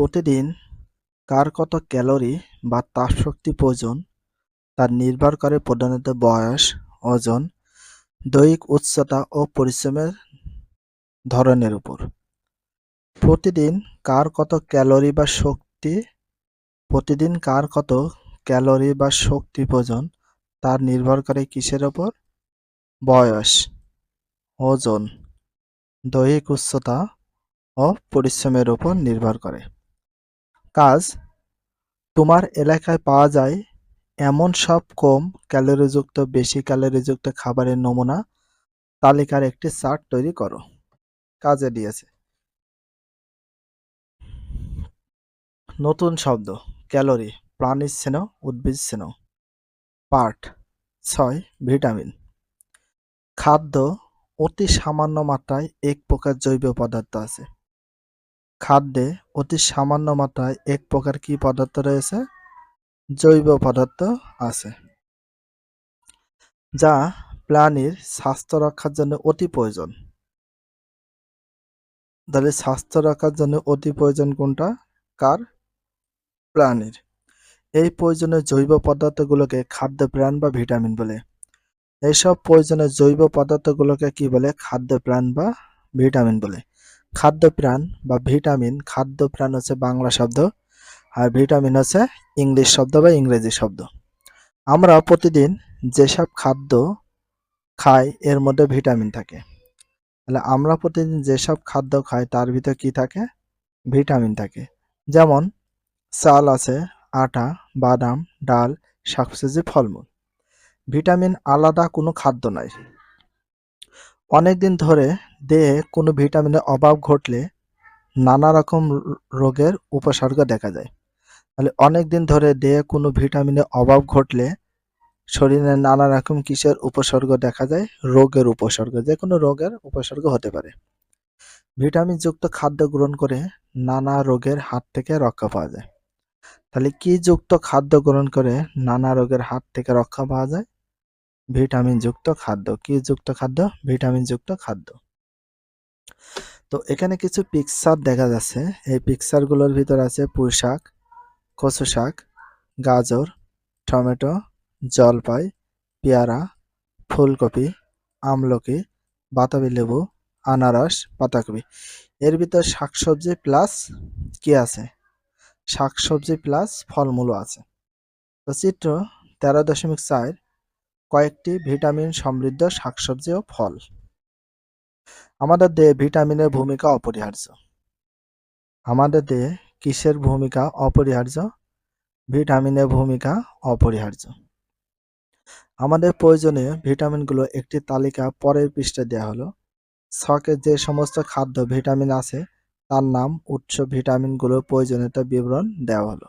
প্রতিদিন কার কত ক্যালোরি বা তাপশক্তি প্রয়োজন তার নির্ভর করে প্রধানত বয়স, ওজন, দৈহিক উচ্চতা ও পরিশ্রমের ধরনের উপর। প্রতিদিন কার কত ক্যালোরি বা শক্তি প্রতিদিন কার কত ক্যালোরি বা শক্তি প্রয়োজন তার নির্ভর করে কিসের ওপর? বয়স, ওজন, দৈহিক উচ্চতা ও পরিশ্রমের উপর নির্ভর করে। কাজ তোমার এলাকায় পাওয়া যায় এমন সব কম ক্যালোরিযুক্ত, বেশি ক্যালোরিযুক্ত খাবারের নমুনা তালিকার একটি চার্ট তৈরি করো। কাজে দিয়েছে। নতুন শব্দ, ক্যালোরি প্রাণীর স্নেহ উদ্ভিদ স্নেহ। পার্ট ছয়, ভিটামিন। খাদ্য অতি সামান্য মাত্রায় এক প্রকার জৈব পদার্থ আছে। খাদ্যে অতি সামান্য মাত্রায় এক প্রকার কি পদার্থ রয়েছে? জৈব পদার্থ আছে, যা প্রাণীর স্বাস্থ্য রক্ষার জন্য অতি প্রয়োজন। তাহলে স্বাস্থ্য রক্ষার জন্য অতি প্রয়োজন কোনটা? কার? প্রাণীর। এই প্রয়োজনীয় জৈব পদার্থগুলোকে খাদ্য প্রাণ বা ভিটামিন বলে। এইসব প্রয়োজনীয় জৈব পদার্থগুলোকে কি বলে? খাদ্য প্রাণ বা ভিটামিন বলে। খাদ্য প্রাণ বা ভিটামিন খাদ্য প্রাণ হচ্ছে বাংলা শব্দ আর ভিটামিন হচ্ছে ইংলিশ শব্দ বা ইংরেজি শব্দ। আমরা প্রতিদিন যেসব খাদ্য খাই, এর মধ্যে ভিটামিন থাকে। তাহলে আমরা প্রতিদিন যেসব খাদ্য খাই, তার ভিতরে কি থাকে? ভিটামিন থাকে। যেমন চাল আছে, আটা, বাদাম, ডাল, শাকসবজি, ফলমূল। ভিটামিন আলাদা কোনো খাদ্য নয় অনেকদিন ধরে দেহে কোনো ভিটামিনের অভাব ঘটলে নানা রকম রোগের উপসর্গ দেখা যায়। তাহলে অনেক দিন ধরে দেহে কোনো ভিটামিনের অভাব ঘটলে শরীরে নানা রকম কিসের উপসর্গ দেখা যায়? রোগের উপসর্গ যে কোনো রোগের উপসর্গ হতে পারে। ভিটামিনযুক্ত খাদ্য গ্রহণ করে নানা রোগের হাত থেকে রক্ষা পাওয়া যায়। তাহলে কি যুক্ত খাদ্য গ্রহণ করে নানা রোগের হাত থেকে রক্ষা পাওয়া যায়? ভিটামিন যুক্ত খাদ্য। কি যুক্ত খাদ্য? ভিটামিন যুক্ত খাদ্য। তো এখানে কিছু পিকচার দেখা যাচ্ছে। এই পিকচারগুলোর ভিতর আছে পুঁই শাক, কচু শাক, গাজর, টমেটো, জলপাই, পেয়ারা, ফুলকপি, আমলকি বাতাবি লেবু, আনারস, পাতাকপি। এর ভিতর শাকসবজি প্লাস কি আছে? শাকসবজি প্লাস ফলমূলও আছে। তো চিত্র তেরো দশমিক চার কয়েকটি ভিটামিন সমৃদ্ধ শাকসবজি ও ফল। আমাদের দেহে ভিটামিনের ভূমিকা অপরিহার্য। আমাদের দেহে কিসের ভূমিকা অপরিহার্য? ভিটামিনের ভূমিকা অপরিহার্য। আমাদের প্রয়োজনীয় ভিটামিনগুলো একটি তালিকা পরের পৃষ্ঠে দেওয়া হলো। ছকে যে সমস্ত খাদ্য ভিটামিন আছে, তার নাম, উৎস ভিটামিনগুলোর প্রয়োজনীয়তা বিবরণ দেওয়া হলো।